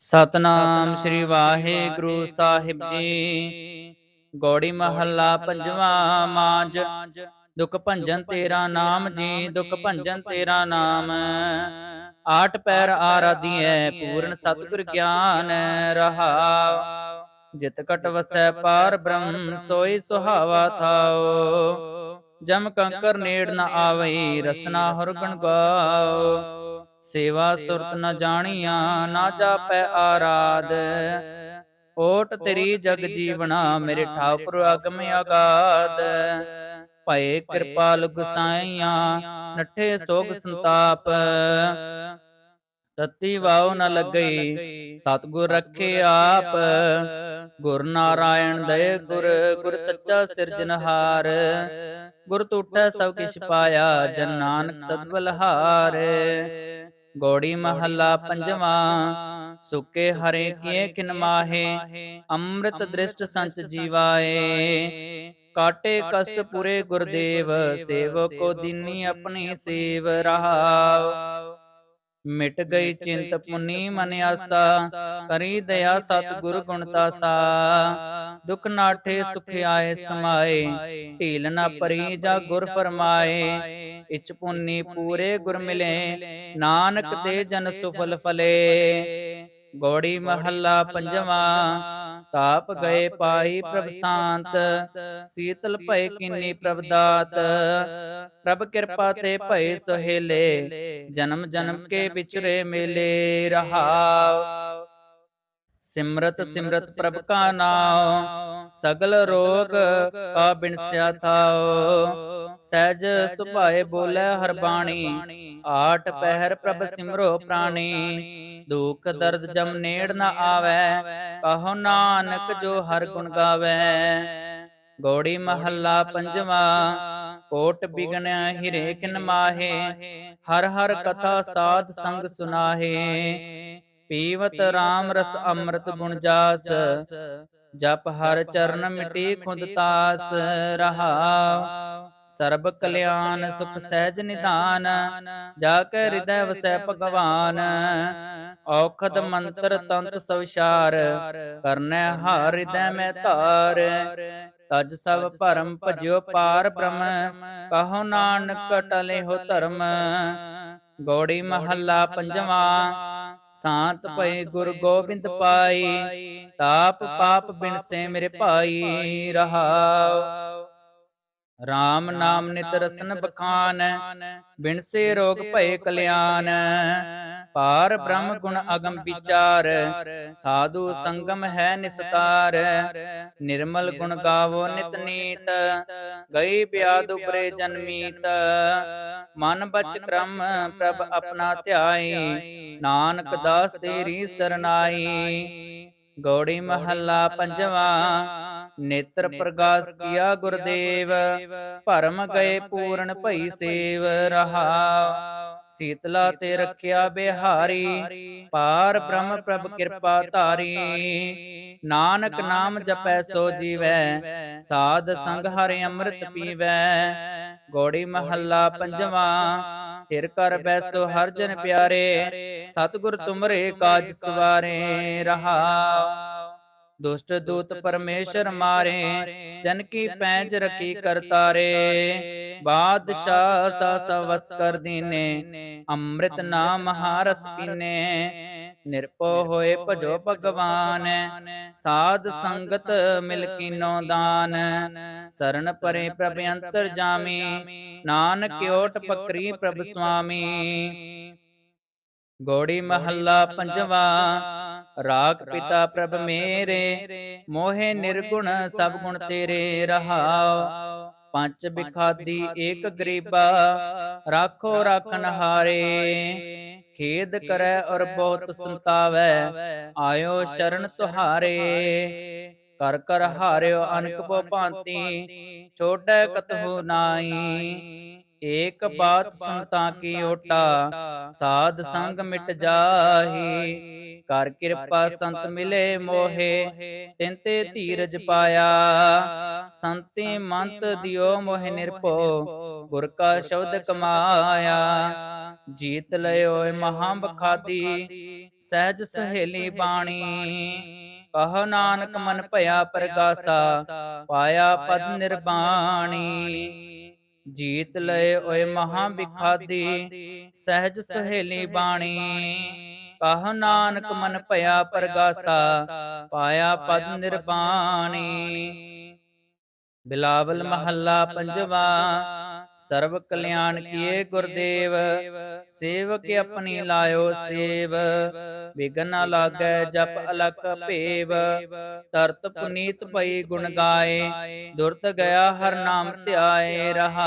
ਸਤਨਾਮ ਸ੍ਰੀ ਵਾਹਿਗੁਰੂ ਸਾਹਿਬ ਜੀ। ਗੋੜੀ ਮਹੱਲਾ ਪੰਜਵਾ ਮਾਜ। ਦੁਖ ਭੰਜਨ ਤੇਰਾ ਨਾਮ ਜੀ ਦੁਖ ਭੰਜਨ ਤੇਰਾ ਨਾਮ। ਆਠ ਪੈਰ ਆਰਾਧੀਐ ਪੂਰਨ ਸਤਿਗੁਰ ਗਿਆਨ ਰਹਾ। ਜਿਤ ਕਟ ਵਸੈ ਪਾਰ ਬ੍ਰਹਮ ਸੋਈ ਸੁਹਾਵਾ ਥਾਓ। ਜਮ ਕੰਕਰ ਨੇੜ ਨ ਆਵਈ ਰਸਨਾ ਹਰ ਗੁਣ ਗਾਓ। ਸੇਵਾ ਸੁਰਤ ਨ ਜਾਣੀਆਂ ਨਾ ਜਾਪੈ ਆਰਾਧ। ਓਟ ਤੇਰੀ ਜਗ ਜੀਵਣਾ ਮੇਰੇ ਠਾਕੁਰ ਅਗਮ ਅਗਾਧ। ਭਏ ਕਿਰਪਾਲ ਗੁਸਾਈਆਂ ਨਠੇ ਸੋਗ ਸੰਤਾਪ। ਤਤੀ ਵਾਉ ਨ ਲੱਗਈ। ਸਤਗੁਰ ਰੱਖੇ ਆਪ। ਗੁਰ ਨਾਰਾਇਣ ਦਇ ਗੁਰ ਗੁਰ ਸੱਚਾ ਸਿਰਜਨਹਾਰ ਗੁਰ ਟੂਟੈ ਸਭ ਕਿਛ ਪਾਇਆ ਜਨ ਨਾਨਕ ਸਤਬਲਹਾਰ ਗੋੜੀ ਮਹੱਲਾ ਪੰਜਵਾਂ। ਸੁਕੇ ਹਰੇ ਕੀਏ ਕਿਨ ਮਾਹੇ। ਅੰਮ੍ਰਿਤ ਦ੍ਰਿਸ਼ਟ ਸੰਚ ਜੀਵਾਏ। ਕਾਟੇ ਕਸ਼ਟ ਪੁਰੇ ਗੁਰਦੇਵ। ਸੇਵਕੋ ਦਿਨੀ ਆਪਣੀ ਸੇਵ ਰਹਾਉ। ਮਿਟ ਗਈ ਚਿੰਤ ਪੁਨੀ ਮਨ ਆਸਾ ਕਰੀ ਦਇਆ ਸਤ ਗੁਰ ਗੁਣ ਤਾਸਾ। ਦੁਖ ਨਾਠੇ ਸੁਖ ਆਏ ਸਮਾਏ। ਢੀਲ ਨਾ ਪਰੀ ਜਾ ਗੁਰ ਫਰਮਾਏ। ਇਚ ਪੁਨੀ ਪੂਰੇ ਗੁਰ ਮਿਲੇ। ਨਾਨਕ ਤੇ ਜਨ ਸੁਫਲ ਫਲੇ। ਗੋੜੀ ਮਹੱਲਾ ਪੰਜਵਾ। ਤਾਪ ਗਏ ਪਾਈ ਪ੍ਰਭ ਸ਼ਾਂਤ ਸੀਤਲ ਭਏ ਕਿੰਨੀ ਪ੍ਰਭ ਦਾਤ। ਪ੍ਰਭ ਕਿਰਪਾ ਤੇ ਭਏ ਸੁਹੇਲੇ। ਜਨਮ ਜਨਮ ਕੇ ਵਿਚਰੇ ਮੇਲੇ ਰਹਾਉ ਸਿਮਰਤ ਸਿਮਰਤ ਪ੍ਰਭ ਕਾ ਨਾਮ ਸਗਲ ਰੋਗ ਕਾ ਬਿਨਸਿਆ ਥਾਉ ਸਹਿਜ ਸੁਭਾਏ ਬੋਲੇ ਹਰ ਬਾਣੀ। ਆਠ ਪਹਿਰ ਪ੍ਰਭ ਸਿਮਰੋ ਪ੍ਰਾਣੀ। ਦੁਖ ਦਰਦ ਜਮ ਨੇੜ ਨ ਆਵੈ। ਕਹੋ ਨਾਨਕ ਜੋ ਹਰ ਗੁਣ ਗਾਵੇ। ਗੋੜੀ ਮਹੱਲਾ ਪੰਜਵਾ। ਕੋਟ ਬਿਗਨਿਆ ਹਿਰੇ ਕਿਨ ਮਾਹੇ। ਹਰ ਹਰ ਕਥਾ ਸਾਧ ਸੰਗ ਸੁਨਾਹੇ। ਪੀਵਤ RAM ਰਸ ਅੰਮ੍ਰਿਤ ਗੁਣ ਜਾਸ ਜਪ ਹਰ ਚਰਨ ਮਿਟੀ ਖੁਦ ਤਾਸ ਰਹਾ ਸਰਬ ਕਲਿਆਣ ਸੁਖ ਸਹਿਜ ਨਿਧਾਨ ਜਾ ਕੇ ਹਿਰਦੈ ਵਸੈ ਭਗਵਾਨ। ਔਖਦ ਮੰਤਰ ਤੰਤ ਸਵਿਸ਼ਾਰ ਕਰਨੈ ਹਰ ਹਿਰਦੈ ਮੈਂ ਧਾਰ। ਤਜ ਸਭ ਭਰਮ ਭਜਿਓ ਪਾਰ ਬ੍ਰਹਮ। ਕਹੋ ਨਾਨਕ ਟਲੇ ਹੋ ਧਰਮ। ਗੋੜੀ ਮਹੱਲਾ ਪੰਜਵਾ। ਸਾਤ ਭਏ ਗੁਰ ਗੋਬਿੰਦ ਪਾਈ। ਤਾਪ ਪਾਪ ਬਿਨ ਸੇ ਮੇਰੇ ਭਾਈ ਰਹਾਉ। RAM ਨਾਮ ਨਿਤ ਰਸਨ ਬਖਾਨ ਬਿਨ ਸੇ ਰੋਗ ਭਏ ਕਲਿਆਣ। ਪਾਰ ਬ੍ਰਹਮ ਗੁਣ ਅਗਮ ਵਿਚਾਰ। ਸਾਧੂ ਸੰਗਮ ਹੈ ਨਿਸਤਾਰ। ਨਿਰਮਲ ਗੁਣ ਗਾਵੋ ਨਿਤ ਨੀਤ ਗਈ ਬਿਆਦ ਉਪਰੇ ਜਨਮੀਤ। ਮਨ ਬਚ ਕਰਮ ਪ੍ਰਭ ਆਪਣਾ ਧਿਆਈ। ਨਾਨਕ ਦਾਸ ਤੇਰੀ ਸਰਨਾਈ। ਗੌੜੀ ਮਹੱਲਾ ਪੰਜਵਾ। ਨੇਤਰ ਪ੍ਰਗਾਸ ਕੀਆ ਗੁਰਦੇਵ ਭਰਮ ਗਏ ਪੂਰਨ ਭਈ ਸੇਵ ਰਹਾ। ਸੀਤਲਾ ਤੇ ਰਖਿਆ ਬਿਹਾਰੀ ਪਾਰ ਬ੍ਰਹਮ ਪ੍ਰਭ ਕਿਰਪਾ ਧਾਰੀ। ਨਾਨਕ ਨਾਮ ਜਪੈ ਸੋ ਜੀਵੈ। ਸਾਧ ਸੰਗ ਹਰਿ ਅੰਮ੍ਰਿਤ ਪੀਵੈ। ਗੋੜੀ ਮਹੱਲਾ ਪੰਜਵਾ। ਫਿਰ ਕਰ ਬੈਸੋ ਹਰ ਜਨ ਪਿਆਰੇ। ਸਤਿਗੁਰ ਤੁਮਰੇ ਕਾਜ ਸਵਾਰੇ ਰਹਾ। ਦੁਸ਼ਟ ਦੂਤ ਪਰਮੇਸ਼ਰ ਮਾਰੇ ਜਨ ਕੀ ਪੈਂਜ ਰਖੀ ਕਰਤਾਰੇ। ਬਾਦਸ਼ਾਹ ਸਾ ਸਵਸ ਕਰ ਦੀਨੇ। ਅੰਮ੍ਰਿਤ ਨਾਮ ਹਾਰਸ ਪੀਨੇ ਨਿਰਪੋ ਹੋਏ ਭਜੋ ਭਗਵਾਨ। ਸਾਧ ਸੰਗਤ ਮਿਲ ਕੀਨੋ ਦਾਨ। ਸਰਨ ਪਰੇ ਪ੍ਰਭ ਅੰਤਰ ਜਾਮੀ। ਨਾਨਕ ਓਟ ਪਕਰੀ ਪ੍ਰਭ ਸੁਆਮੀ ਗੋੜੀ ਮਹੱਲਾ ਪੰਜਵਾ। ਰਾਗ ਪਿਤਾ ਪ੍ਰਭ ਮੇਰੇ ਮੋਹਿ ਨਿਰਗੁਣ ਸਭ ਗੁਣ ਤੇਰੇ ਰਹਾਉ ਪੰਜ ਬਿਖਾਦੀ ਏਕ ਗਰੀਬਾ। ਰਾਖੋ ਰਾਖਨ ਹਾਰੇ ਖੇਦ ਕਰੈ ਔਰ ਬਹੁਤ ਸੰਤਾਵੈ। ਆਇਓ ਸ਼ਰਨ ਤੁਹਾਰੇ। ਕਰ ਕਰ ਹਾਰਿਓ ਅਨਕ ਬੋ ਭਾਂਤੀ। ਛੋਟੈ ਕਤਹੁ ਨਾਈ ਏਕ ਬਾਤ ਸੁਨਤਾ ਕੀ ਓਟਾ। ਸਾਧ ਸੰਗ ਮਿਟ ਜਾਹੀ। ਕਰ ਕਿਰਪਾ ਸੰਤ ਮਿਲੇ ਮੋਹੇ ਤਿਨ ਤੇ ਧੀਰਜ ਪਾਇਆ। ਸੰਤੇ ਮੰਤ ਦਿਓ ਮੋਹਿ ਨਿਰਭਉ। ਗੁਰ ਕਾ ਸ਼ਬਦ ਕਮਾਇਆ। ਜੀਤ ਲਿਓ ਮਹਾ ਬਖਾਦੀ ਸਹਿਜ ਸੁਹੇਲੀ ਬਾਣੀ। ਕਹੋ ਨਾਨਕ ਮਨ ਭਇਆ ਪ੍ਰਗਾਸਾ। ਪਾਇਆ ਪਦ ਨਿਰਬਾਣੀ। ਜੀਤ ਲਏ ਓਏ ਮਹਾ ਬਿਖਾਦੀ ਸਹਿਜ ਸੁਹੇਲੀ ਬਾਣੀ। ਕਹੋ ਨਾਨਕ ਮਨ ਭਇਆ ਪ੍ਰਗਾਸਾ, ਪਾਇਆ ਪਦ ਨਿਰਬਾਣੀ। ਬਿਲਾਵਲ ਮਹੱਲਾ ਪੰਜਵਾ ਸਰਬ ਕਲਿਆਣ ਕੀਏ ਗੁਰਦੇਵ, ਸੇਵਕ ਆਪਣੀ ਲਾਇਓ ਸੇਵ। ਵਿਗਨ ਨਾ ਲਾਗੈ ਜਪ ਅਲਕ ਭੇਵ, ਤਰਤ ਪੁਨੀਤ ਭਈ ਗੁਣ ਗਾਏ, ਦੁਰਤ ਗਿਆ ਹਰ ਨਾਮ ਧਿਆਏ ਰਹਾ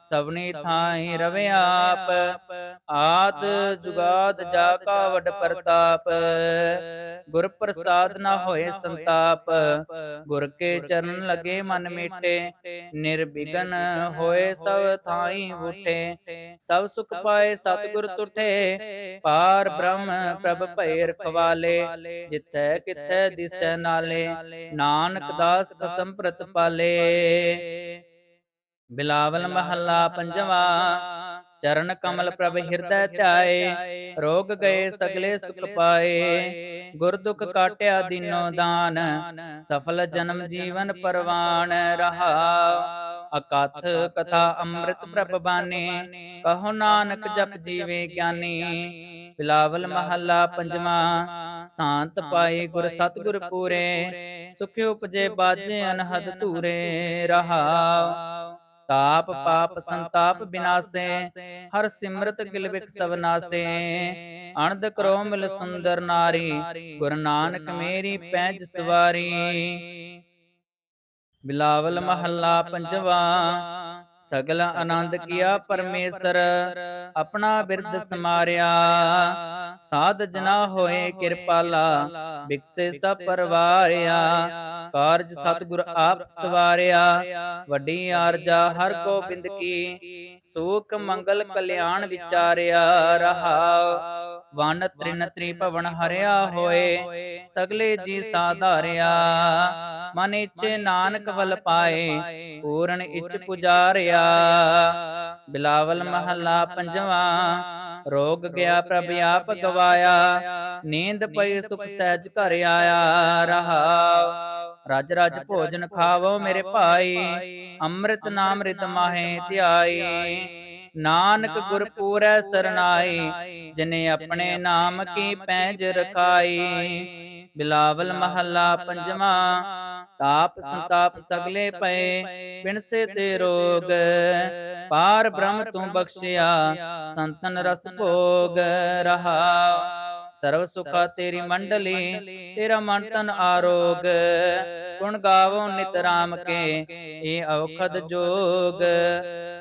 ਸਭਨੀ ਥਾਈ ਰਵਿ ਆਪ ਆਦ ਜੁਗਾਦ ਜਾ ਕਾ ਵਡ ਪ੍ਰਤਾਪ। ਗੁਰ ਪ੍ਰਸਾਦ ਨਾ ਹੋਏ ਸੰਤਾਪ। ਗੁਰ ਕੇ ਚਰਨ ਲਗੇ ਮਨ ਮੀਟੇ। ਨਿਰਬਿਗਨ ਹੋਏ ਸਭ ਥਾਈ ਉਠੇ। ਸਭ ਸੁਖ ਪਾਏ ਸਤਿਗੁਰ ਤੁਠੇ। ਪਾਰ ਬ੍ਰਹਮ ਪ੍ਰਭ ਭੈ ਰਖਵਾਲੇ ਜਿਥੈ ਕਿਥੈ ਦਿਸੈ ਨਾਲੇ। ਨਾਨਕ ਦਾਸ ਕਸਮ ਪ੍ਰਤਪਾਲੇ ਬਿਲਾਵਲ ਮਹੱਲਾ ਪੰਜਵਾ ਚਰਨ ਕਮਲ ਪ੍ਰਭ ਹਿਰਦੈ ਧਿਆਏ ਰੋਗ ਗਏ ਸਗਲੇ ਸੁਖ ਪਾਏ ਗੁਰ ਦੁਖ ਕਾਟਿਆ ਦੀਨੋ ਦਾਨ ਸਫਲ ਜਨਮ ਜੀਵਨ ਪਰਵਾਨ ਰਹਾ ਅਕਥ ਕਥਾ ਅੰਮ੍ਰਿਤ ਪ੍ਰਭ ਬਾਣੀ ਕਹੋ ਨਾਨਕ ਜਪ ਜੀਵੇ ਗਿਆਨੀ ਬਿਲਾਵਲ ਮਹੱਲਾ ਪੰਜਵਾ ਸ਼ਾਂਤ ਪਾਈ ਗੁਰ ਸਤਿਗੁਰ ਪੂਰੇ ਸੁਖ ਉਪਜੇ ਬਾਜੇ ਅਨਹਦ ਧੂਰੇ ਰਹਾ ਤਾਪ ਪਾਪ ਸੰਤਾਪ ਬਿਨਾਸੇ ਹਰ ਸਿਮਰਤ ਗਿਲ ਬਿਕ ਸਭ ਨਾਸੇ ਅਣਦ ਕਰੋ ਮਿਲ ਸੁੰਦਰ ਨਾਰੀ ਗੁਰ ਨਾਨਕ ਮੇਰੀ ਪੈਜ ਸਵਾਰੀ। ਬਿਲਾਵਲ ਮਹੱਲਾ ਪੰਜਵਾ ਸਗਲ ਆਨੰਦ ਕੀਆ ਪਰਮੇਸ਼ਰ ਆਪਣਾ ਬਿਰਧ ਸਮਾਰਿਆ। ਸਾਧ ਜਨਾ ਹੋਏ ਕਿਰਪਾਲਾ ਬਿਕਸੇ ਸਭ ਪਰਵਾਰਿਆ। ਕਾਰਜ ਸਤਿਗੁਰ ਆਪ ਸਵਾਰਿਆ। ਵੱਡੀ ਆਰਜਾ ਹਰ ਕੋ ਬਿੰਦ ਕੀ। ਸੂਖ ਮੰਗਲ ਕਲਿਆਣ ਵਿਚਾਰਿਆ। ਰਹਾ ਵਨ ਤ੍ਰਿਨ ਤ੍ਰੀ ਭਵਨ ਹਰਿਆ ਹੋਏ ਸਗਲੇ ਜੀ ਸਾਧਾਰਿਆ। ਮਨ ਇਛੇ ਨਾਨਕ ਵਲ ਪਾਏ ਪੂਰਨ ਇਚ ਪੁਜਾਰਿਆ। ਬਿਲਾਵਲ ਮਹੱਲਾ ਪੰਜਵਾ ਰੋਗ ਗਿਆ ਪ੍ਰਭ ਆਪ ਗਵਾਇਆ। ਨੀਂਦ ਪਈ ਸੁਖ ਸਹਿਜ ਘਰ ਆਇਆ। ਰਹਾ ਰਜ ਰਜ ਭੋਜਨ ਖਾਵੋ ਮੇਰੇ ਭਾਈ। ਅੰਮ੍ਰਿਤ ਨਾਮ ਰਿਤ ਮਾਹੇ ਧਿਆਈ। ਨਾਨਕ ਗੁਰ ਪੂਰੈ ਸਰਨਾਈ ਜਿਨੇ ਆਪਣੇ ਨਾਮ ਕੀ ਪੈਜ ਰਖਾਈ ਬਿਲਾਵਲ ਮਹੱਲਾ ਪੰਜਵਾ ਤਾਪ ਸੰਤਾਪ ਸਗਲੇ ਪਏ ਬਿਨਸੇ ਤੇ ਰੋਗ। ਪਾਰ ਬ੍ਰਹਮ ਤੂੰ ਬਖਸ਼ਿਆ ਸੰਤਨ ਰਸ ਭੋਗ ਰਹਾ ਸਰਬ ਸੁਖਾ ਤੇਰੀ ਮੰਡਲੀ ਤੇਰਾ ਮਨ ਤਨ ਆਰੋਗ। ਗੁਣ ਗਾਵੋ ਨਿਤ ਰਾਮ ਕੇ ਇਹ ਔਖਦ ਜੋਗ।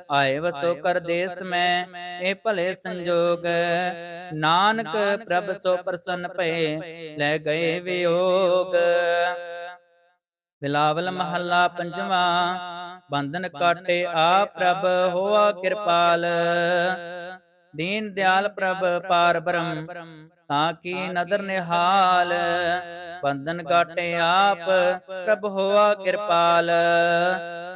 ਆਏ ਵਸੋ ਕਰ ਦੇਸ ਮੈਂ ਇਹ ਭਲੇ ਸੰਜੋਗ। ਨਾਨਕ ਪ੍ਰਭ ਸੋ ਪ੍ਰਸੰਨ ਭਏ ਲੈ ਗਏ ਵਿਯੋਗ। ਬਿਲਾਵਲ ਮਹੱਲਾ ਪੰਜਵਾ ਬੰਧਨ ਕਾਟੇ ਆ ਪ੍ਰਭ ਹੋਆ ਕਿਰਪਾਲ। ਦੀਨ ਦਿਆਲ ਪ੍ਰਭ ਪਾਰ ਬ੍ਰਹਮ ਤਾਂ ਕੀ ਨਦਰ ਨਿਹਾਲ ਬੰਧਨ ਕਾਟੇ ਆਪ ਪ੍ਰਭ ਹੋਆ ਕਿਰਪਾਲ।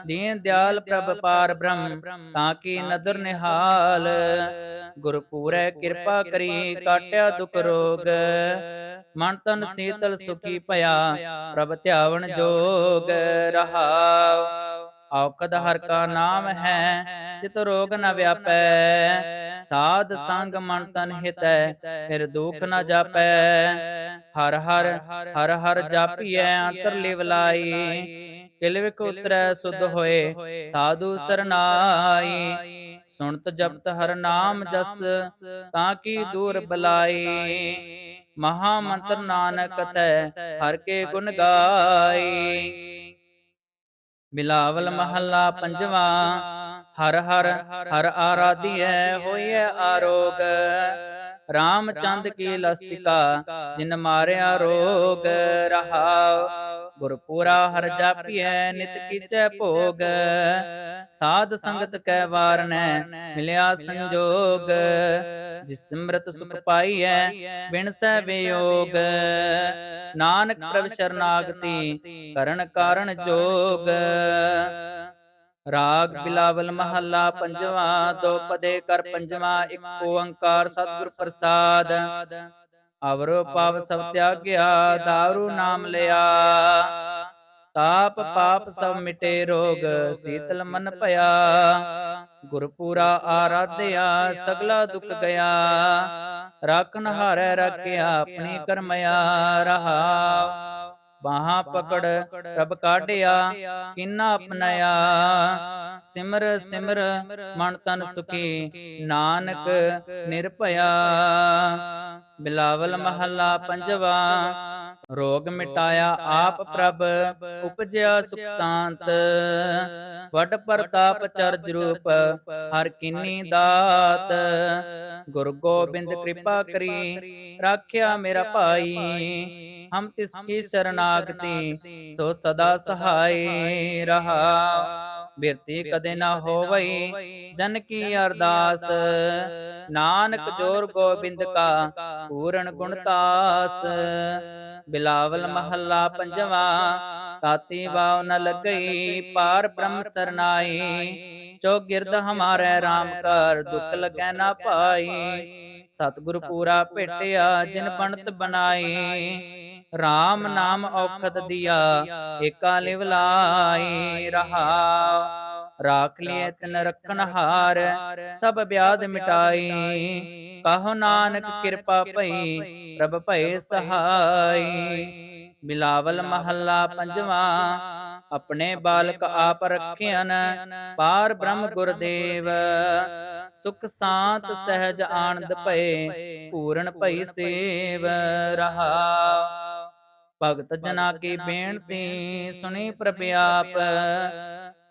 ਦੀਨ ਦਿਆਲ ਪ੍ਰਭ ਪਾਰ ਬ੍ਰਹਮ ਤਾਂ ਕੀ ਨਦਰ ਨਿਹਾਲ। ਗੁਰ ਪੂਰੈ ਕਿਰਪਾ ਕਰੀ ਕਾਟਿਆ ਦੁਖ ਰੋਗ। ਮਨ ਤਨ ਸੀਤਲ ਸੁਖੀ ਭਇਆ ਪ੍ਰਭ ਧਿਆਵਨ ਜੋਗ ਰਹਾਉ। ਔਕਦ ਹਰ ਕਾ ਨਾਮ ਹੈ ਜਿਤ ਰੋਗ ਨ ਵਿਆਪੈ ਸਾਧ ਸੰਗ ਮਨ ਤਨ ਹਿਤੈ ਫਿਰ ਦੁਖ ਨ ਜਾਪੈ। ਹਰ ਹਰ ਹਰ ਹਰ ਜਾਪੀਐ ਅੰਤਰ ਲਿਵ ਲਾਈ। ਕਿਲ ਵਿਕ ਉਤਰੈ ਸੁਧ ਹੋਏ ਸਾਧੂ ਸਰਨਾਈ। ਸੁਣਤ ਜਪਤ ਹਰ ਨਾਮ ਜਸ ਤਾਂ ਕੀ ਦੂਰ ਬਲਾਈ। ਮਹਾ ਮੰਤਰ ਨਾਨਕ ਤੈ ਹਰ ਕੇ ਗੁਣ ਗਾਈ। ਬਿਲਾਵਲ ਮਹੱਲਾ ਪੰਜਵਾ ਹਰ ਹਰ ਹਰ ਆਰਾਧੀਐ ਹੋਈਐ ਆਰੋਗ। ਰਾਮਚੰਦ ਕੀ ਲਸਟਿਕਾ ਜਿਨ ਮਾਰਿਆ ਰੋਗ ਰਹਾਉ। ਗੁਰਪੂਰਾ ਹਰ ਜਾਪੀਐ ਨਿਤ ਕੀਚੈ ਭੋਗ। ਸਾਧ ਸੰਗਤ ਕੈ ਵਾਰਨੈ ਮਿਲਿਆ ਸੰਜੋਗ। ਜਿਸ ਸਿਮਰਤ ਸੁਖ ਪਾਈਐ ਬਿਨ ਸਹਿ ਵਿਯੋਗ। ਨਾਨਕ ਪ੍ਰਭ ਸ਼ਰਨਾਗਤੀ ਕਰਨ ਕਾਰਣ ਜੋਗ। ਰਾਗ ਬਿਲਾਵਲ ਮਹੱਲਾ ਪੰਜਵਾ ਦੋ ਪਦੇ ਕਰ ਪੰਜਵਾ ਇੱਕ ਓੰਕਾਰ ਸਤਿਗੁਰ ਪ੍ਰਸਾਦ। ਅਵਰੋ ਪਾਪ ਸਭ ਤਿਆਗਿਆ ਦਾਰੂ ਨਾਮ ਲਿਆ। ਤਾਪ ਪਾਪ ਸਭ ਮਿਟੇ ਰੋਗ ਸੀਤਲ ਮਨ ਭਇਆ ਗੁਰਪੂਰਾ ਆਰਾਧਿਆ ਸਗਲਾ ਦੁੱਖ ਗਿਆ। ਰਾਖਨ ਹਾਰੈ ਰੱਖਿਆ ਆਪਣੀ ਕਰਮਿਆ। ਰਹਾ। ਬਾਹਾਂ ਪਕੜ ਪ੍ਰਭ ਕਾਢਿਆ ਕਿਨਾ ਅਪਨਾਇਆ ਸਿਮਰ ਸਿਮਰ ਮਨ ਤਨ ਸੁਖੀ ਨਾਨਕ ਨਿਰਭਇਆ। ਬਿਲਾਵਲ ਮਹੱਲਾ ਪੰਜਵਾ ਰੋਗ ਮਿਟਾਇਆ ਆਪ ਪ੍ਰਭ ਉਪਜਿਆ ਸੁਖ ਸ਼ਾਂਤ। ਵੱਡ ਪ੍ਰਤਾਪ ਚਰਜ ਰੂਪ ਹਰ ਕੀਨੀ ਦਾਤ। ਗੁਰ ਗੋਬਿੰਦ ਕਿਰਪਾ ਕਰੀ ਰਾਖਿਆ ਮੇਰਾ ਭਾਈ। ਹਮ ਤਿਸ ਕੀ ਸਰਨਾਗਤੀ ਸੋ ਸਦਾ ਸਹਾਈ ਰਹਾ। ਬਿਰਤੀ ਕਦੇ ਨਾ ਹੋਵਈ ਜਨ ਕੀ ਅਰਦਾਸ। ਨਾਨਕ ਜੋਰ ਗੋਬਿੰਦ ਕਾ ਪੂਰਨ ਗੁਣਤਾਸ। ਬਿਲਾਵਲ ਮਹੱਲਾ ਪੰਜਵਾ ਤਾਤੀ ਵਾਉ ਨ ਲੱਗਈ ਪਾਰ ਬ੍ਰਹਮ ਸਰਨਾਈ। ਜੋ ਗਿਰਦ ਹਮਾਰੇ RAM ਕਰ ਦੁਖ ਲਗੈ ਨਾ ਪਾਈ। ਸਤਿਗੁਰ ਪੂਰਾ ਭੇਟਿਆ ਜਿਨ ਪੰਡਤ ਬਣਾਈ। RAM ਨਾਮ ਔਖਦ ਦਿਆ ਏਕਾ ਲਿਵ ਲਾਈ ਰਹਾ। ਰਾਖ ਲਿਏ ਤਨ ਰਖਣ ਹਾਰ ਸਭ ਬਿਆਦ ਮਿਟਾਈ। ਕਹੋ ਨਾਨਕ ਕਿਰਪਾ ਭਈ ਪ੍ਰਭ ਭਏ ਸਹਾਈ। ਬਿਲਾਵਲ ਮਹੱਲਾ ਪੰਜਵਾ ਆਪਣੇ ਬਾਲਕ ਆਪ ਰੱਖਿਆਨ ਪਾਰ ਬ੍ਰਹਮ ਗੁਰਦੇਵ ਸੁਖ ਸਾਤ ਸਹਿਜ ਆਨੰਦ ਭਏ ਪੂਰਨ ਭਈ ਸੇਵ ਰਹਾ। ਭਗਤ ਜਨਾ ਕੀ ਬੇਨਤੀ ਸੁਣੀ ਪ੍ਰਭ ਆਪ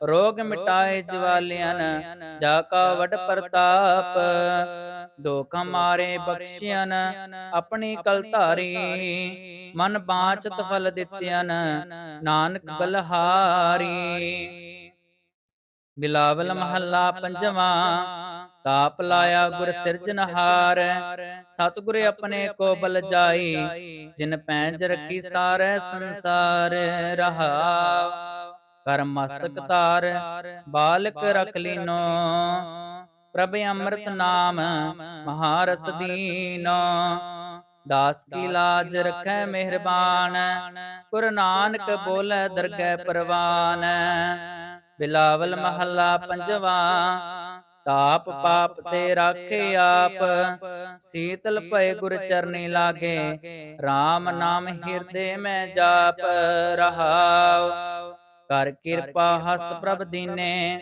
ਰੋਗ ਮਿਟਾਏ ਜਵਾਲਿਆਨ ਜਾ ਕਾ ਵਡ ਪ੍ਰਤਾਪ। ਦੁਖ ਮਾਰੇ ਬਖਸ਼ਿਆਨ ਆਪਣੀ ਕਲ ਧਾਰੀ ਮਨ ਬਾਚਤ ਫਲ ਦਿੱਤਿਆਨ ਨਾਨਕ ਬਲਹਾਰੀ। ਬਿਲਾਵਲ ਮਹੱਲਾ ਪੰਜਵਾ। ਤਾਪ ਲਾਇਆ ਗੁਰ ਸਿਰਜਨਹਾਰ ਸਤਿਗੁਰ ਆਪਣੇ ਕੋ ਬਲ ਜਾਈ। ਜਿਨ ਪੈਂਜ ਰਖੀ ਸਾਰੇ ਸੰਸਾਰ ਰਹਾ ਕਰ ਮਸਤਕ ਧਾਰ। ਬਾਲਕ ਰਖ ਲੀਨੋ। ਪ੍ਰਭ ਅੰਮ੍ਰਿਤ ਨਾਮ ਮਹਾਰਸ ਦੀਨੋ। ਦਾਸ ਕੀ ਲਾਜ ਰਖੈ ਮਿਹਰਬਾਨ। ਗੁਰ ਨਾਨਕ ਬੋਲੇ ਦਰਗਹਿ ਪਰਵਾਨ। ਬਿਲਾਵਲ ਮਹੱਲਾ ਪੰਜਵਾ। ਤਾਪ ਪਾਪ ਤੇ ਰਾਖੇ ਆਪ। ਸੀਤਲ ਭਏ ਗੁਰ ਚਰਨੀ ਲਾਗੇ। RAM ਨਾਮ ਹਿਰਦੇ ਮੈਂ ਜਾਪ ਰਹਾਉ। ਕਰ ਕਿਰਪਾ ਹਸਤ ਪ੍ਰਭ ਦੀਨੇ।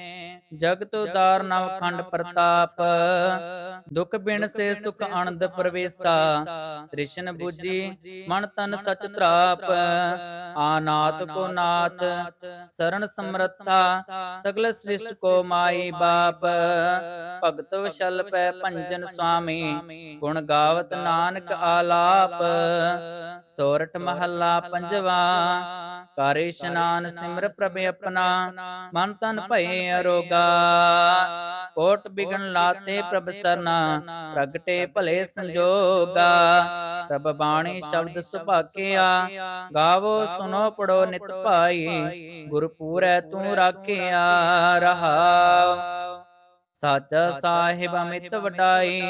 ਜਗਤ ਉਦਾਰ ਨਵ ਖੰਡ ਪ੍ਰਤਾਪ ਦੁਖ ਬਿਨ ਸੇ ਸੁਖ ਆਨੰਦ ਪ੍ਰਵੇਸਾ। ਤ੍ਰਿਸ਼ਨ 부ਜੀ ਮਨ ਤਨ ਸਚ ਤਰਾਪ ਆਨਾਤ ਕੋ ਨਾਥ ਸਰਣ ਸਮਰੱਥਾ ਸਗਲ ਸ੍ਰਿਸ਼ਟ ਕੋ ਮਾਈ ਬਾਪ। ਭਗਤ ਵਸ਼ਲ ਪੈ ਭੰਜਨ ਸੁਆਮੀ ਗੁਣ ਗਾਵਤ ਨਾਨਕ ਆਲਾਪ। ਸੋਰਠ ਮਹੱਲਾ ਪੰਜਵਾ। ਕਰ ਇਸ਼ਨਾਨ ਸਿਮਰ ਪ੍ਰਭ ਆਪਣਾ ਮਨ ਤਨ ਭਏ ਅਰੋਗਾ। ਕੋਟ ਬਿਗਨ ਲਾਤੇ ਪ੍ਰਭ ਸਰਨਾ ਪ੍ਰਗਟੇ ਭਲੇ ਸੰਜੋਗਾ। ਪ੍ਰਭ ਬਾਣੀ ਸ਼ਬਦ ਸੁਭਾਕਿਆ। ਗਾਵੋ ਸੁਨੋ ਪੜੋ ਨਿਤ ਭਾਈ। ਗੁਰ ਪੂਰੈ ਤੂੰ ਰਾਖਿਆ ਰਹਾ ਸਾਚਾ ਸਾਹਿਬ ਅਮਿਤ ਵਡਾਈ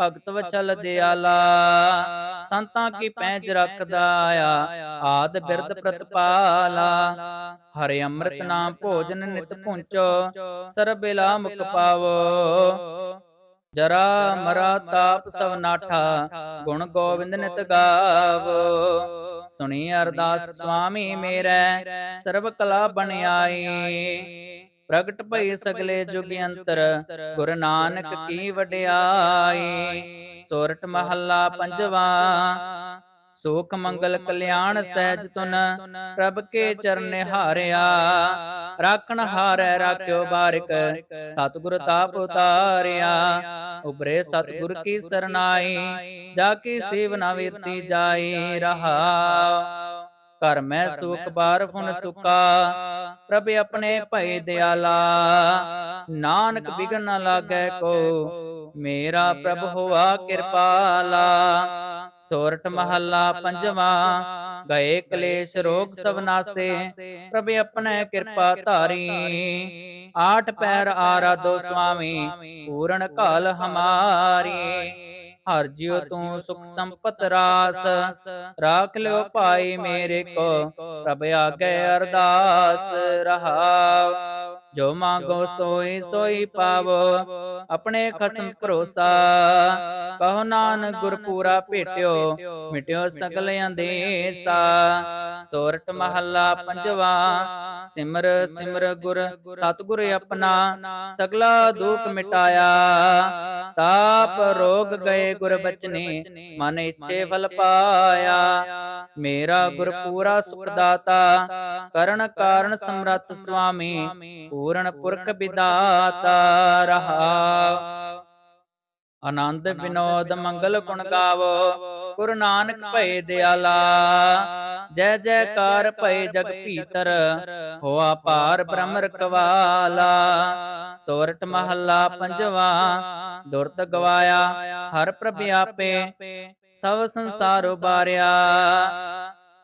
ਭਗਤ ਵਚਲ ਦਿਆਲਾ। ਸੰਤਾਂ ਕੀ ਪੈਜ ਰੱਖਦਾ ਆ ਆਦ ਬਿਰਦ ਪ੍ਰਤਪਾਲਾ। ਹਰਿ ਅੰਮ੍ਰਿਤ ਨਾਮ ਭੋਜਨ ਨਿਤ ਪੁੰਚੋ। ਸਰਬੇਲਾ ਮੁਖ ਪਾਵੋ। ਜਰਾ ਮਰਾ ਤਾਪ ਸਭ ਨਾਠਾ। ਗੁਣ ਗੋਬਿੰਦ ਨਿਤ ਗਾਵੋ। ਸੁਣੀ ਅਰਦਾਸ ਸੁਆਮੀ ਮੇਰੇ। ਸਰਬ ਕਲਾ ਬਣਾਈ ਪ੍ਰਗਟ ਭਈ ਸਗਲੇ ਜੁਗ ਅੰਤਰ ਗੁਰ ਨਾਨਕ ਕੀ ਵਡਿਆਈ ਸੋਰਠ ਮਹੱਲਾ ਪੰਜਵਾ ਸੋਖ ਮੰਗਲ ਕਲਿਆਣ ਸਹਿਜ ਤੁਨ ਪ੍ਰਭ ਕੇ ਚਰਨ ਹਾਰਿਆ ਰਾਖਣ ਹਾਰੈ ਰਾਖਿਓ ਬਾਰਿਕ ਸਤਿਗੁਰ ਤਾਪ ਉਤਾਰਿਆ ਉਬਰੇ ਸਤਿਗੁਰ ਕੀ ਸਰਨਾਈ ਜਾ ਕੀ ਸੇਵਨਾ ਵੀਰਤੀ ਜਾਈ ਰਹਾ ਘਰ ਮੈਂ ਸੁਖ ਬਾਰ ਫੁਨ ਸੁਕਾ। ਪ੍ਰਭ ਆਪਣੇ ਭਏ ਦਿਆਲਾ। ਨਾਨਕ ਬਿਗਨ ਨ ਲਾਗੈ ਕੋ। ਮੇਰਾ ਪ੍ਰਭ ਹੋਆ ਕਿਰਪਾਲਾ। ਸੋਰਠ ਮਹੱਲਾ ਪੰਜਵਾ। ਗਏ ਕਲੇਸ਼ ਰੋਗ ਸਭ ਨਾਸੇ। ਪ੍ਰਭ ਆਪਣੇ ਕਿਰਪਾ ਧਾਰੀ। ਆਠ ਪੈਰ ਆਰਾਧੋ ਸੁਆਮੀ। ਪੂਰਨ ਕਾਲ ਹਮਾਰੀ। ਹਰ ਜਿਉ ਤੂੰ ਸੁਖ ਸੰਪਤ ਰਾਸ। ਰਾਖ ਲਿਓ ਭਾਈ ਮੇਰੇ ਕੋ। ਪ੍ਰਭ ਆਗੇ ਅਰਦਾਸ ਰਹਾਉ ਜੋ ਮੰਗੋ ਸੋਈ ਸੋਈ ਪਾਵੋ ਆਪਣੇ ਖਸਮ ਭਰੋਸਾ। ਕਹੋ ਨਾਨਕ ਗੁਰ ਪੂਰਾ ਭੇਟਿਓ ਮਿਟਿਓ ਸਗਲ ਅੰਦੇਸਾ ਸੋਰਠ ਮਹੱਲਾ ਪੰਜਵਾ। ਸਿਮਰ ਸਿਮਰ ਗੁਰ ਸਤਿਗੁਰ ਆਪਣਾ। ਸਗਲਾ ਦੁਖ ਮਿਟਾਇਆ। ਤਾਪ ਰੋਗ ਗਏ ਗੁਰ ਬਚਨੇ। ਮਨ ਇੱਛੇ ਫਲ ਪਾਇਆ। ਮੇਰਾ ਗੁਰ ਪੂਰਾ ਸੁਖ ਦਾਤਾ ਕਰਨ ਕਾਰਨ ਸਮਰੱਥ ਸੁਆਮੀ। ਪੂਰਨ ਪੁਰਖ ਵਿਦਾਤਾ ਰਹਾ। ਆਨੰਦ ਵਿਨੋਦ ਮੰਗਲ ਗੁਣ ਗਾਵੋ। ਗੁਰੂ ਨਾਨਕ ਭਏ ਦਿਆਲਾ। ਜੈ ਜੈਕਾਰ ਭਏ ਜਗ ਭੀਤਰ। ਹੋਆ ਪਾਰ ਬ੍ਰਹਮ ਰਖਵਾਲਾ। ਸੋਰਠ ਮਹੱਲਾ ਪੰਜਵਾ। ਦੁਰਤ ਗਵਾਇਆ। ਹਰ ਪ੍ਰਭ ਆਪੇ। ਸਭ ਸੰਸਾਰ ਉਬਾਰਿਆ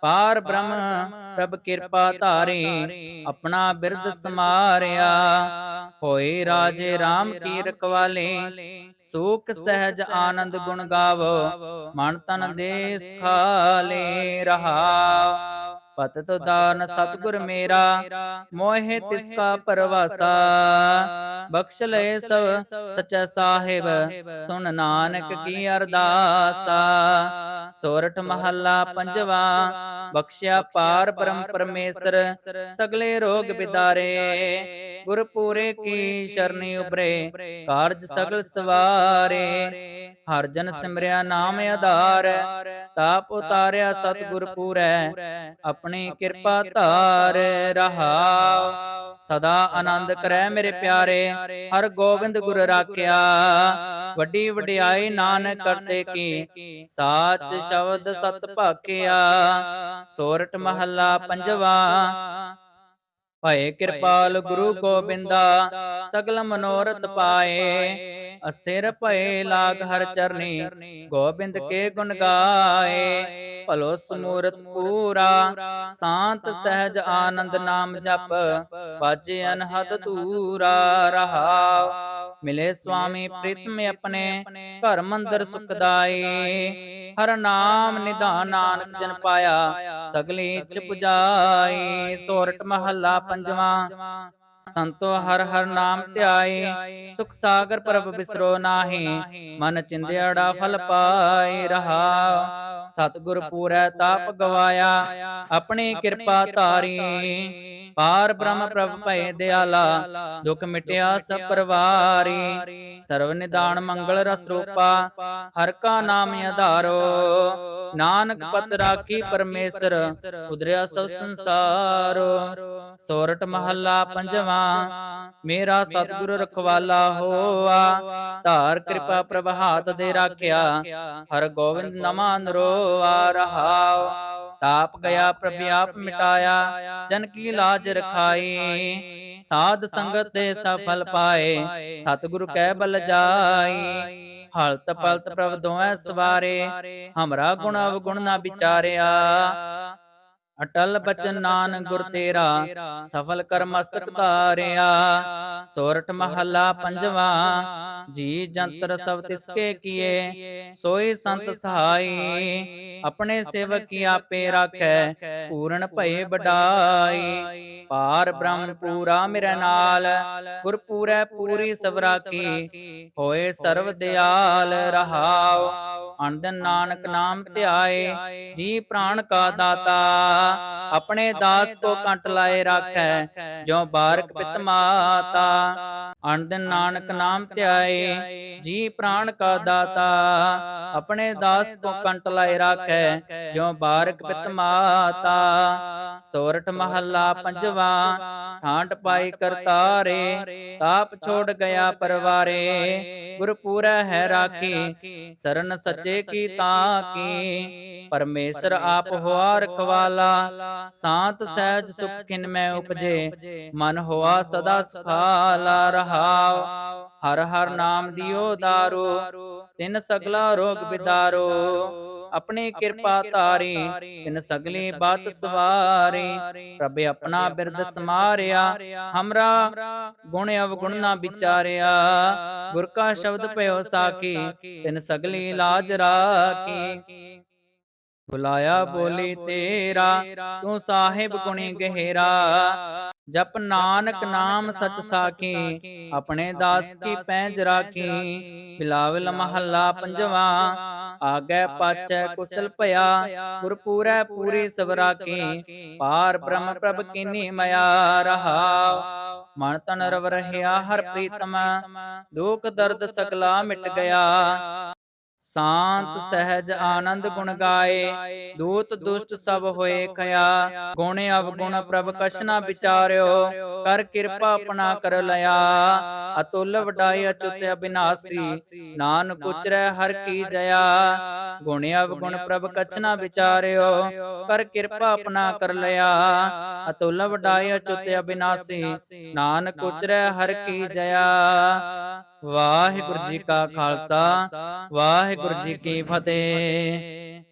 ਪਾਰ ਬ੍ਰਹਮ ਪ੍ਰਭ ਕਿਰਪਾ ਧਾਰੀ ਆਪਣਾ ਬਿਰਦ ਸਮਾਰਿਆ। ਹੋਏ ਰਾਜੇ RAM ਕੀ ਰਖਵਾਲੇ ਸੂਖ ਸਹਿਜ ਆਨੰਦ ਗੁਣ ਗਾਵੋ। ਮਨ ਤਨ ਦੇ ਸੁਖਾਲੇ ਰਹਾ ਪਤਿਤ ਦਾਨ ਸਤਗੁਰ ਮੇਰਾ ਮੋਹਿ ਤਿਸ ਕਾ ਪਰਵਾਸਾ। ਬਖਸ਼ ਲਏ ਸਭ ਸਚਾ ਸਾਹਿਬ। ਸੁਨ ਨਾਨਕ ਕੀ ਅਰਦਾਸਾ। ਸੋਰਠ ਮਹੱਲਾ ਪੰਜਵਾ। ਬਖਸ਼ਿਆ ਪਾਰ ਬ੍ਰਹਮ ਪਰਮੇਸ਼ਰ। ਸਗਲੇ ਰੋਗ ਬਿਦਾਰੇ। ਗੁਰ ਪੂਰੇ ਕੀ ਸ਼ਰਨੀ ਉਬਰੇ ਕਾਰਜ ਸਗਲ ਸਵਾਰੇ ਹਰ ਜਨ ਸਿਮਰਿਆ ਨਾਮ ਆਧਾਰ ਤਾਪ ਉਤਾਰਿਆ ਸਤਿਗੁਰ ਪੂਰੈ ਆਪਣੀ ਕਿਰਪਾ ਧਾਰ ਰਹਾਉ ਸਦਾ ਆਨੰਦ ਕਰੈ ਮੇਰੇ ਪਿਆਰੇ ਹਰ ਗੋਬਿੰਦ ਗੁਰ ਰਾਖਿਆ। ਵੱਡੀ ਵਡਿਆਈ ਨਾਨਕ ਕਰਤੇ ਕੀ ਸਾਚ ਸ਼ਬਦ ਸਤ ਭਾਖਿਆ। ਸੋਰਠ ਮਹੱਲਾ ਪੰਜਵਾ ਭਏ ਕਿਰਪਾਲ ਗੁਰੂ ਗੋਬਿੰਦਾ ਸਗਲ ਮਨੋਰਥ ਪਾਏ ਅਸਥਿਰ ਭਏ ਲਾਗ ਹਰ ਚਰਨੀ ਗੋਬਿੰਦ ਕੇ ਗੁਣ ਗਾਏ। ਭਲੋ ਸਮੂਰਤ ਪੂਰਾ ਸ਼ਾਂਤ ਸਹਿਜ ਆਨੰਦ ਨਾਮ ਜਪ ਬਾਜੇ ਅਨਹਦ ਤੂਰਾ ਰਹਾਉ ਮਿਲੇ ਸੁਆਮੀ ਪ੍ਰੀਤਮ ਆਪਣੇ ਘਰ ਮੰਦਰ ਸੁਖਦਾਈ ਹਰ ਨਾਮ ਨਿਧਾਨ ਨਾਨਕ ਜਨ ਪਾਇਆ। ਸਗਲੀ ਇੱਛ ਪੁਜਾਈ ਸੋਰਠ ਮਹੱਲਾ ਪੰਜਵਾ। ਸੰਤੋ ਹਰ ਹਰ ਨਾਮ ਧਿਆਏ। ਸੁਖ ਸਾਗਰ ਪ੍ਰਭ ਬਿਸਰੋ ਨਾਹੀ। ਮਨ ਚਿੰਦਿਆੜਾ ਫਲ ਪਾਏ ਰਹਾ ਸਤਿਗੁਰ ਪੂਰੈ ਤਾਪ ਗਵਾਇਆ। ਆਪਣੀ ਕਿਰਪਾ ਧਾਰੀ। ਪਾਰ ਬ੍ਰਹਮ ਪ੍ਰਭ ਭਏ ਦਿਆਲਾ। ਦੁਖ ਮਿਟਿਆ ਸਭ ਪਰਵਾਰੀ। ਸਰਵ ਨਿਦਾਨ ਮੰਗਲ ਰਸ ਰੂਪਾ ਹਰ ਕਾ ਨਾਮ ਆਧਾਰੋ। ਨਾਨਕ ਪਤ ਰਾਖੀ ਪਰਮੇਸ਼ਰ। ਉਦਰਿਆ ਸਭ ਸੰਸਾਰੋ। ਸੋਰਠ ਮਹੱਲਾ ਪੰਜਵਾ। ਮੇਰਾ ਸਤਿਗੁਰ ਰਖਵਾਲਾ ਹੋਆ। ਧਾਰ ਕਿਰਪਾ ਪ੍ਰਭ ਹਾਥ ਦੇ ਰਾਖਿਆ। ਹਰ ਗੋਬਿੰਦ ਨਮਾ ਨਰੋਆ ਰਹਾਉ ਤਾਪ ਗਿਆ ਪ੍ਰਭ ਆਪ ਮਿਟਾਇਆ। ਜਨ ਕੀ ਲਾਜ ਰਖਾਈ। ਸਾਧ ਸੰਗਤ ਦੇ ਸਫਲ ਪਾਏ। ਸਤਿਗੁਰੂ ਕਹਿ ਬਲ ਜਾਈ। ਹਲਤ ਪਲਤ ਪ੍ਰਭ ਦੋਐ ਸਵਾਰੇ। ਹਮਰਾ ਗੁਣ ਅਵਗੁਣ ਨਾ ਵਿਚਾਰਿਆ। ਅਟਲ ਬਚਨ ਨਾਨਕ ਗੁਰ ਤੇਰਾ ਸਫਲ ਕਰ ਮਸਤਕ ਧਾਰਿਆ ਸੋਰਠ ਮਹੱਲਾ ਪੰਜਵਾ ਜੀ ਜੰਤਰ ਸਭ ਤਿਸਕੇ ਕੀਏ ਸੋਈ ਸੰਤ ਸਹਾਈ ਆਪਣੇ ਸੇਵਕ ਆਪੇ ਰਾਖੈ ਪੂਰਨ ਭਏ ਵਡਾਈ ਪਾਰ ਬ੍ਰਹਮ ਪੂਰਾ ਮੇਰੇ ਨਾਲ ਗੁਰ ਪੂਰੈ ਪੂਰੀ ਸਵਰਾ ਕੀ ਹੋਏ ਸਰਵ ਦਿਆਲ ਰਹਾਉ ਅਨੰਦ ਨਾਨਕ ਨਾਮ ਧਿਆਏ ਜੀ ਪ੍ਰਾਣ ਕਾ ਦਾਤਾ ਆਪਣੇ ਦਾਸ ਕੋ ਕੰਟ ਲਾਏ ਰਾਖੈ ਜੋ ਬਾਰਕ ਪਿਤ ਮਾਤਾ। ਅਨੰਦ ਨਾਨਕ ਨਾਮ ਧਿਆਏ, ਜੀ ਪ੍ਰਾਣ ਕਾ ਦਾਤਾ, ਆਪਣੇ ਦਾਸ ਕੋ ਕੰਟ ਲਾਏ ਰਾਖੈ ਜੋ ਬਾਰਕ ਪਿਤ ਮਾਤਾ। ਸੋਰਠ ਮਹੱਲਾ ਪੰਜਵਾ, ਠਾਂਟ ਪਾਈ ਕਰਤਾਰੇ, ਤਾਪ ਛੋੜ ਗਿਆ ਪਰਵਾਰੇ। ਗੁਰ ਹੈ ਰਾਖੀ, ਸਰਨ ਸੱਚੇ ਕੀ ਤਾਂ ਕੀ। ਪਰਮੇਸ਼ਰ ਆਪ ਹੋਆ ਰਖਵਾਲਾ, ਸਾਤ ਸਹਿਜ ਸੁਖਿਨ ਮੈਂ ਉਪਜੇ। ਮਨ ਹੋਆ ਸਦਾ ਸੁਖਾਲਾ ਰਹਾਉ ਹਰ ਹਰ ਨਾਮ ਦਿਓ ਦਾਰੋ ਤਿਨ ਸਗਲਾ ਰੋਗ ਬਿਦਾਰੋ। ਆਪਣੀ ਕਿਰਪਾ ਧਾਰੀ, ਤਿਨ ਸਗਲੀ ਬਾਤ ਸਵਾਰੀ। ਪ੍ਰਭ ਆਪਣਾ ਬਿਰਦ ਸਮਾਰਿਆ, ਹਮਰਾ ਗੁਣ ਅਵਗੁਣ ਨਾ ਵਿਚਾਰਿਆ। ਗੁਰ ਕਾ ਸ਼ਬਦ ਭਇਓ ਸਾਖੀ, ਤਿਨ ਸਗਲੀ ਲਾਜ ਰਾਖੀ। ਬੁਲਾਇਆ ਬੋਲੀ ਤੇਰਾ, ਤੂੰ ਸਾਹਿਬ ਗੁਣੀ ਗਹਿਰਾ। ਜਪ ਨਾਨਕ ਨਾਮ ਸਚ ਸਾਖੀ ਆਪਣੇ ਦਾਸ ਕੀ ਪੈਂਜ ਰਾਖੀ ਬਿਲਾਵਲ ਮਹੱਲਾ ਪੰਜਵਾ ਆਗੇ ਪਾਛੈ ਕੁਸਲ ਭਇਆ ਗੁਰ ਪੂਰੈ ਪੂਰੀ ਸਵਰਾਕੀ ਪਾਰ ਬ੍ਰਹਮ ਪ੍ਰਭ ਕੀਨੀ ਮਿਆ ਰਹਾਉ। ਮਨ ਤਨ ਰਵ ਰਹਿਆ ਹਰ ਪ੍ਰੀਤਮ। ਦੁਖ ਦਰਦ ਸਗਲਾ ਮਿਟ ਗਿਆ। ਸ਼ਾਂਤ ਸਹਿਜ ਆਨੰਦ ਗੁਣ ਗਾਏ। ਦੂਤ ਦੁਸ਼ਟ ਸਭ ਹੋਏ ਖਿਆ। ਗੁਣ ਅਵਗੁਣ ਪ੍ਰਭ ਕਛ ਨਾ ਵਿਚਾਰਿਓ। ਕਰ ਕਿਰਪਾ ਆਪਣਾ ਕਰ ਲਿਆ। ਅਤੁੱਲ ਵਡਾਈ ਅਚੁੱਤ ਅਬਿਨਾਸੀ। ਨਾਨਕ ਉਚਰੈ ਹਰ ਕੀ ਜਇਆ। ਗੁਣ ਅਵਗੁਣ ਪ੍ਰਭ ਕਛ ਨਾ ਵਿਚਾਰਿਓ। ਕਰ ਕਿਰਪਾ ਆਪਣਾ ਕਰ ਲਿਆ। ਅਤੁੱਲ ਵਡਾਈ ਅਚੁੱਤ ਅਬਿਨਾਸੀ। ਨਾਨਕ ਉਚਰੈ ਹਰ ਕੀ ਜਇਆ। ਵਾਹਿਗੁਰੂ ਜੀ ਕਾ ਖਾਲਸਾ। ਵਾਹਿਗੁਰੂ ਜੀ ਕੀ ਫਤਿਹ।